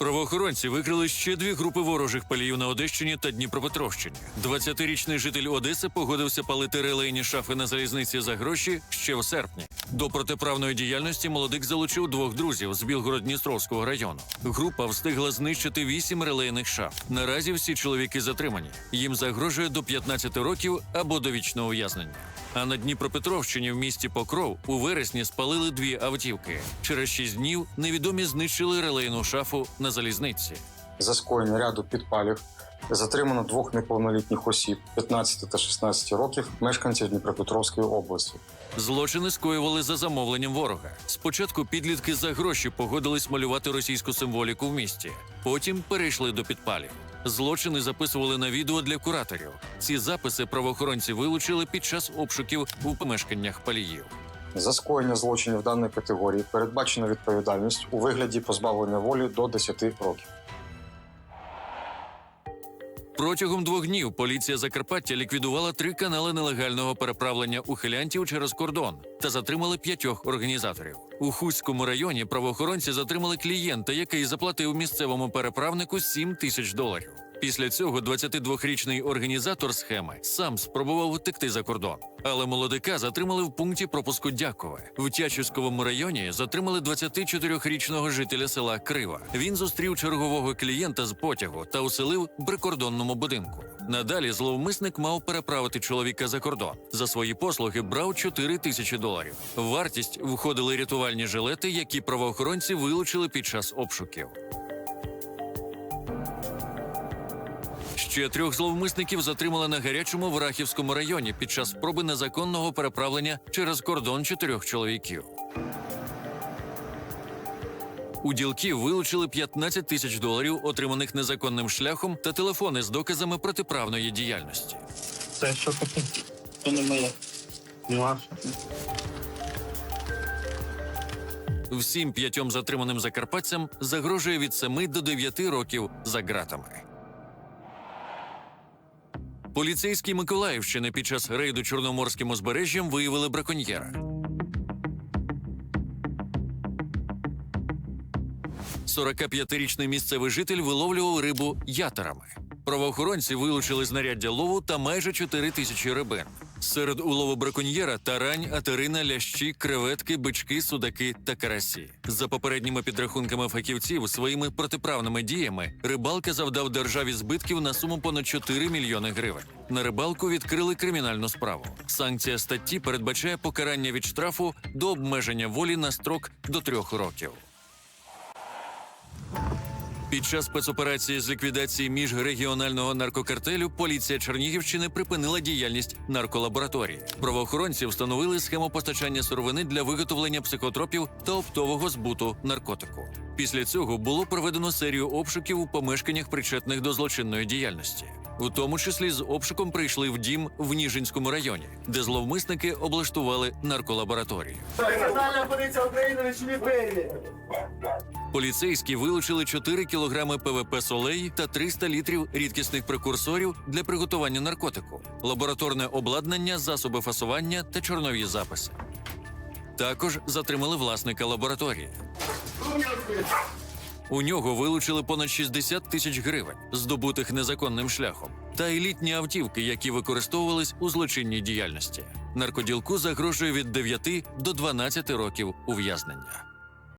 Правоохоронці викрили ще дві групи ворожих паліїв на Одещині та Дніпропетровщині. 20-річний житель Одеси погодився палити релейні шафи на залізниці за гроші ще в серпні. До протиправної діяльності молодик залучив двох друзів з Білгород-Дністровського району. Група встигла знищити вісім релейних шаф. Наразі всі чоловіки затримані. Їм загрожує до 15 років або до вічного ув'язнення. А на Дніпропетровщині в місті Покров у вересні спалили дві автівки. Через шість днів невідомі знищили релейну шафу на залізниці. За скоєння ряду підпалів затримано двох неповнолітніх осіб 15 та 16 років, мешканців Дніпропетровської області. Злочини скоювали за замовленням ворога. Спочатку підлітки за гроші погодились малювати російську символіку в місті, потім перейшли до підпалів. Злочини записували на відео для кураторів. Ці записи правоохоронці вилучили під час обшуків у помешканнях паліїв. За скоєння злочинів даної категорії передбачена відповідальність у вигляді позбавлення волі до 10 років. Протягом двох днів поліція Закарпаття ліквідувала три канали нелегального переправлення ухилянтів через кордон та затримали п'ятьох організаторів. У Хуському районі правоохоронці затримали клієнта, який заплатив місцевому переправнику 7 тисяч доларів. Після цього 22-річний організатор схеми сам спробував втекти за кордон, але молодика затримали в пункті пропуску Дякове. В Тячівському районі затримали 24-річного жителя села Крива. Він зустрів чергового клієнта з потягу та уселив в прикордонному будинку. Надалі зловмисник мав переправити чоловіка за кордон. За свої послуги брав 4 тисячі доларів. Вартість входили рятувальні жилети, які правоохоронці вилучили під час обшуків. Ще трьох зловмисників затримали на гарячому в Рахівському районі під час спроби незаконного переправлення через кордон чотирьох чоловіків. У ділків вилучили 15 тисяч доларів, отриманих незаконним шляхом, та телефони з доказами протиправної діяльності. Це що таке? Це не моє. Не ваше. Всім п'ятьом затриманим закарпатцям загрожує від 7 до 9 років за ґратами. Поліцейські Миколаївщини під час рейду Чорноморським узбережжям виявили браконьєра. 45-річний місцевий житель виловлював рибу ятерами. Правоохоронці вилучили знаряддя лову та майже 4 тисячі рибин. Серед улову браконьєра тарань, атерина, лящі, креветки, бички, судаки та карасі. За попередніми підрахунками фахівців, своїми протиправними діями рибалка завдав державі збитків на суму понад 4 мільйони гривень. На рибалку відкрили кримінальну справу. Санкція статті передбачає покарання від штрафу до обмеження волі на строк до трьох років. Під час спецоперації з ліквідації міжрегіонального наркокартелю поліція Чернігівщини припинила діяльність нарколабораторії. Правоохоронці встановили схему постачання сировини для виготовлення психотропів та оптового збуту наркотику. Після цього було проведено серію обшуків у помешканнях причетних до злочинної діяльності. У тому числі з обшуком прийшли в дім в Ніжинському районі, де зловмисники облаштували нарколабораторію. Національна поліція України. Поліцейські вилучили 4 кілограми ПВП солей та 300 літрів рідкісних прекурсорів для приготування наркотику, лабораторне обладнання, засоби фасування та чорнові записи. Також затримали власника лабораторії. У нього вилучили понад 60 тисяч гривень, здобутих незаконним шляхом, та елітні автівки, які використовувались у злочинній діяльності. Наркоділку загрожує від 9 до 12 років ув'язнення.